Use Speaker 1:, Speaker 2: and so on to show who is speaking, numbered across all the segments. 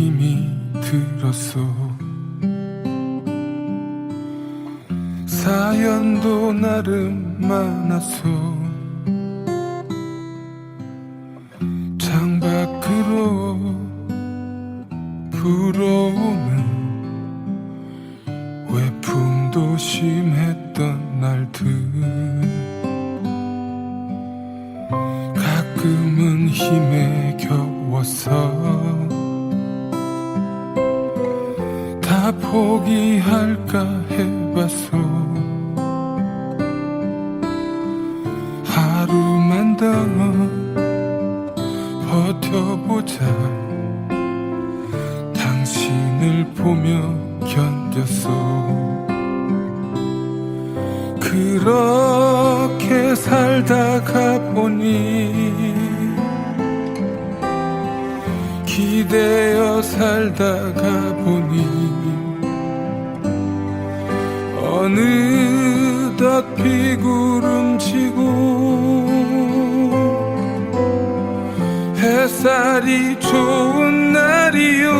Speaker 1: 힘이 들었어 사연도 나름 많았어 창밖으로 불어오는 외풍도 심했던 날들. 가끔은 힘에 겨웠어 다 포기할까 해봤어. 하루만 더 버텨보자. 당신을 보며 견뎠어. 그렇게 살다가 보니 기대어 살다가 보니 어느덧 비구름지고 햇살이 좋은 날이요.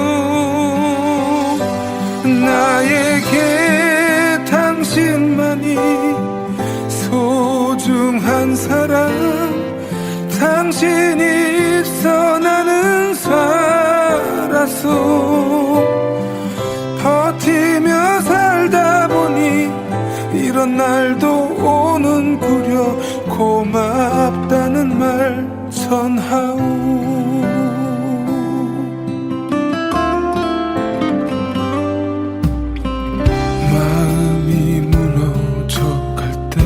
Speaker 1: 나에게 당신만이 소중한 사람 당신이 있어 나는 살았어 이런 날도 오는구려 고맙다는 말 전하오. 마음이 무너져 갈 때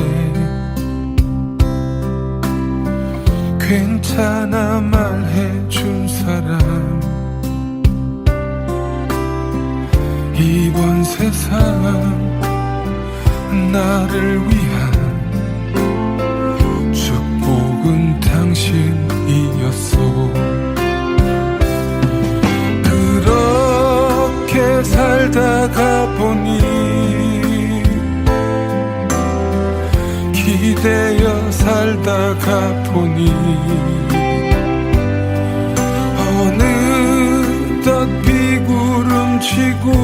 Speaker 1: 괜찮아 말해준 사람. 이번 세상 나를 위한 축복은 당신이었어 그렇게 살다가 보니 기대어 살다가 보니 어느덧 비구름치고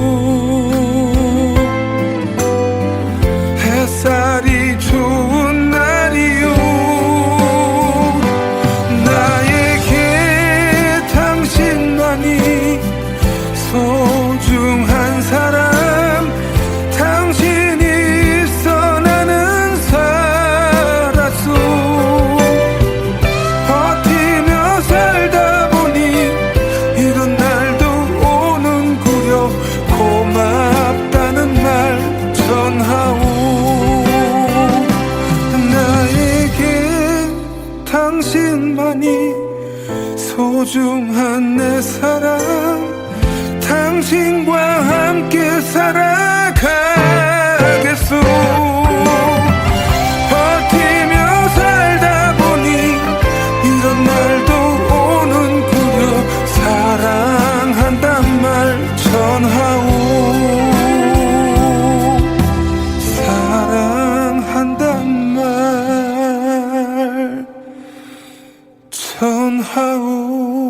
Speaker 1: 당신만이 소중한 내 사랑. 당신보다 somehow